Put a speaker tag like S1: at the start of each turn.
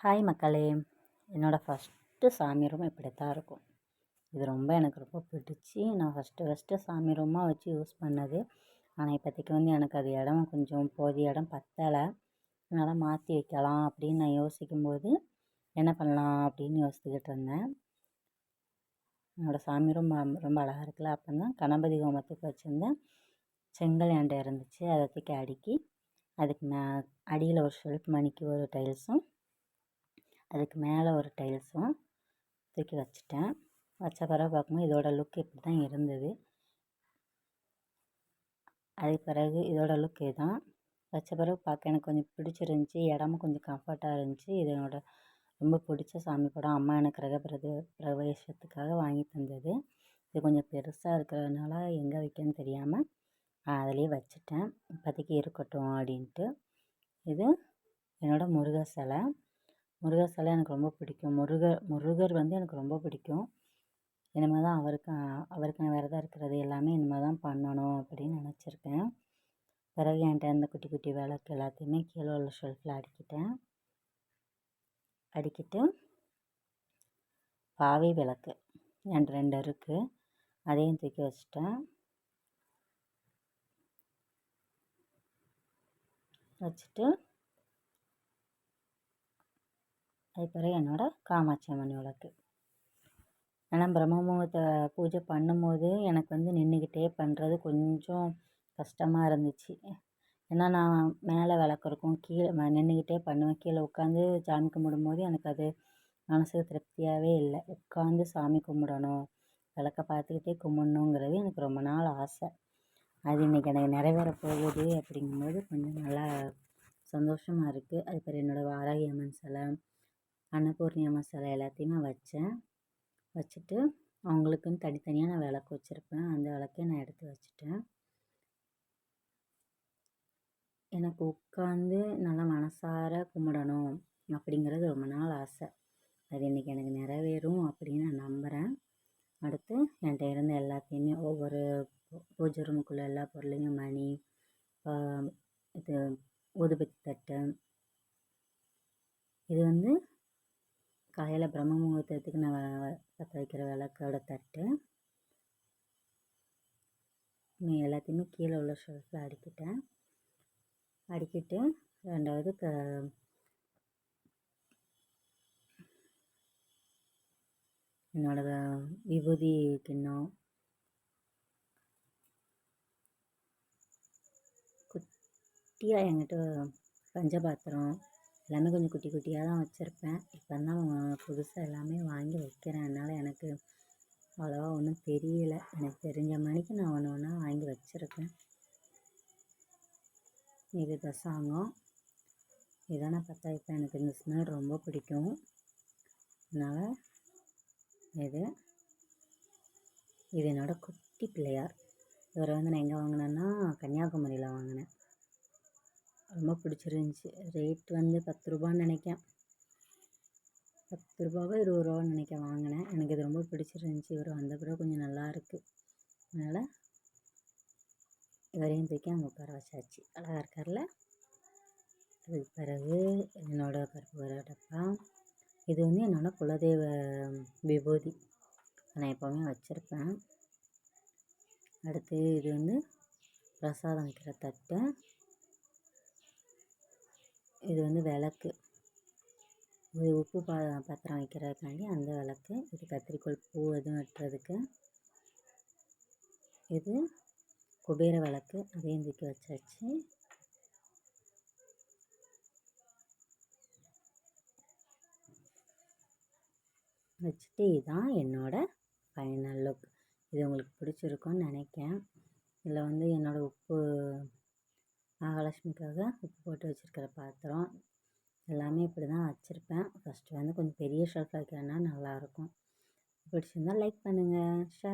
S1: Hi மக்களே. என்னோடய first சாமி ரூம் இப்படி தான் இருக்கும். இது ரொம்ப எனக்கு ரொம்ப பிடிச்சி நான் ஃபஸ்ட்டு ஃபஸ்ட்டு சாமி ரூமாக வச்சு யூஸ் பண்ணது. ஆனால் இப்போதைக்கு வந்து எனக்கு அது இடம் கொஞ்சம் போதிய இடம் பத்தலை. அதனால் மாற்றி வைக்கலாம் அப்படின்னு நான் யோசிக்கும்போது என்ன பண்ணலாம் அப்படின்னு யோசிச்சுக்கிட்டு இருந்தேன். என்னோடய சாமி ரூம் ரொம்ப அழகாக இருக்குல்ல அப்போ தான் கணபதி ஹோமத்துக்கு வச்சுருந்தேன் செங்கல் என்கிட்ட இருந்துச்சு அதை தூக்கி அடுக்கி அதுக்கு மே அடியில் ஒரு ஷெல்ஃப் மணிக்கு ஒரு டைல்ஸும் அதுக்கு மேலே ஒரு டைல்ஸும் தூக்கி வச்சுட்டேன். வச்ச பிறகு பார்க்கும்போது இதோடய லுக் இப்படி தான் இருந்தது. அதுக்கு பிறகு இதோடய லுக் இதுதான் வச்ச பிறகு பார்க்க எனக்கு கொஞ்சம் பிடிச்சிருந்துச்சி இடமும் கொஞ்சம் கம்ஃபர்ட்டாக இருந்துச்சு. இது என்னோடய ரொம்ப பிடிச்ச சாமி படம். அம்மா எனக்கு கிரக பிரத பிரவேசத்துக்காக வாங்கி தந்தது. இது கொஞ்சம் பெருசாக இருக்கிறதுனால எங்கே வைக்கன்னு தெரியாமல் அதிலே வச்சுட்டேன். இப்போதைக்கு இருக்கட்டும் அப்படின்ட்டு. இது என்னோடய முருகர் சிலை. முருகர் சிலை எனக்கு ரொம்ப பிடிக்கும். முருகர் முருகர் வந்து எனக்கு ரொம்ப பிடிக்கும். இனிமேல் தான் அவருக்கு அவருக்கான விரதம் இருக்கிறது எல்லாமே இனிமேல் தான் பண்ணணும் அப்படின்னு நினச்சிருக்கேன். பிறகு என்கிட்ட இருந்த குட்டி குட்டி விளக்கு எல்லாத்தையுமே கீழே உள்ள ஷெல்ஃபில் அடுக்கிட்டேன். அடுக்கிட்டு பாவை விளக்கு என்கிட்ட ரெண்டு இருக்குது அதையும் தூக்கி வச்சுட்டேன். வச்சுட்டு அது பிறகு என்னோடய காமாட்சி அம்மன் விளக்கு. ஏன்னா பிரம்ம முகூர்த்த பூஜை பண்ணும்போது எனக்கு வந்து நின்றுக்கிட்டே பண்ணுறது கொஞ்சம் கஷ்டமாக இருந்துச்சு. ஏன்னா நான் மேலே விளக்கு இருக்கும் கீழே நின்றுக்கிட்டே பண்ணுவேன். கீழே உட்காந்து சாமி கும்பிடும்போது எனக்கு அது மனசுக்கு திருப்தியாகவே இல்லை. உட்காந்து சாமி கும்பிடணும் விளக்க பார்த்துக்கிட்டே கும்பிடணுங்கிறது எனக்கு ரொம்ப நாள் ஆசை. அது இன்றைக்கி எனக்கு நிறைவேற போகுது அப்படிங்கும்போது கொஞ்சம் நல்லா சந்தோஷமாக இருக்குது அது பிறகு என்னோடய வாராகி அம்மன் சிலை அன்னபூர்ணியா மசாலா எல்லாத்தையுமே வச்சேன். வச்சுட்டு அவங்களுக்குன்னு தனித்தனியாக நான் விளக்கு வச்சுருப்பேன். அந்த விளக்கே நான் எடுத்து வச்சுட்டேன். எனக்கு உட்காந்து நல்லா மனசார கும்பிடணும் அப்படிங்கிறது ரொம்ப நாள் ஆசை. அது இன்றைக்கி எனக்கு நிறைவேறும் அப்படின்னு நான் நம்புகிறேன் அடுத்து என்கிட்ட இருந்த எல்லாத்தையுமே ஒவ்வொரு பூஜை ரூமுக்குள்ளே எல்லா பொருளையும் மணி இது ஊதுபத்தி தட்டு. இது வந்து காலையில் பிரம்ம முகூர்த்தத்துக்கு நான் பற்ற வைக்கிற விளக்கோட தட்டு. நீ எல்லாத்தையுமே கீழே உள்ள ஷெல்ஃபில் அடுக்கிட்டேன். அடுக்கிட்டு ரெண்டாவது க என்னோட விபூதி கிண்ணம். குட்டியாக என்கிட்ட பஞ்சபாத்திரம் எல்லாமே கொஞ்சம் குட்டி குட்டியாக தான் வச்சுருப்பேன். இப்போ தான் புதுசாக எல்லாமே வாங்கி வைக்கிறேன். அதனால் எனக்கு அவ்வளோவா ஒன்றும் தெரியல. எனக்கு தெரிஞ்ச மணிக்கு நான் ஒன்று ஒன்றா வாங்கி வச்சுருக்கேன். இது தசாங்கம் இதான பார்த்தா இப்போ எனக்கு இந்த ஸ்மெல் ரொம்ப பிடிக்கும். அதனால் இது. இது என்னோடய குட்டி பிள்ளையார். இவரை வந்து நான் எங்கே வாங்கினேன்னா கன்னியாகுமரியில் வாங்கினேன். ரொம்ப பிடிச்சிருந்துச்சி. ரேட் வந்து பத்து ரூபான்னு நினைக்கேன் பத்து ரூபாவோ இருபது ரூபான்னு நினைக்க வாங்கினேன். எனக்கு இது ரொம்ப பிடிச்சிருந்துச்சி. இவர் வந்த பிறகு கொஞ்சம் நல்லா இருக்குது அதனால் இவரையும் தூக்கி அங்கே உட்கார வச்சாச்சு. அழகாக இருக்கார்ல? அதுக்கு பிறகு என்னோடய கற்பூர டப்பா. இது வந்து என்னோடய குலதெய்வ விபூதி. நான் எப்போவுமே வச்சுருப்பேன். அடுத்து இது வந்து பிரசாதம் வைக்கிற தட்டு. இது வந்து விளக்கு. இது உப்பு பா பாத்திரம் வைக்கிறதுக்காண்டி அந்த விளக்கு இது கத்திரிக்கோள் பூ எதுவும் வெட்டுறதுக்கு இது குபேர விளக்கு அதையும் தூக்கி வச்சாச்சு. வச்சுட்டு இதுதான் என்னோடய ஃபைனல் லுக் இது உங்களுக்கு பிடிச்சிருக்கும்னு நினைக்கேன் இதில் வந்து என்னோடய உப்பு மகாலட்சுமிக்காக உப்பு போட்டு வச்சுருக்கிற பாத்திரம். எல்லாமே இப்படி தான் வச்சுருப்பேன். ஃபஸ்ட்டு வந்து கொஞ்சம் பெரிய ஷெல்ஃப் வைக்கிறேன்னா நல்லாயிருக்கும். பிடிச்சிருந்தால் லைக் பண்ணுங்கள் ஷேர்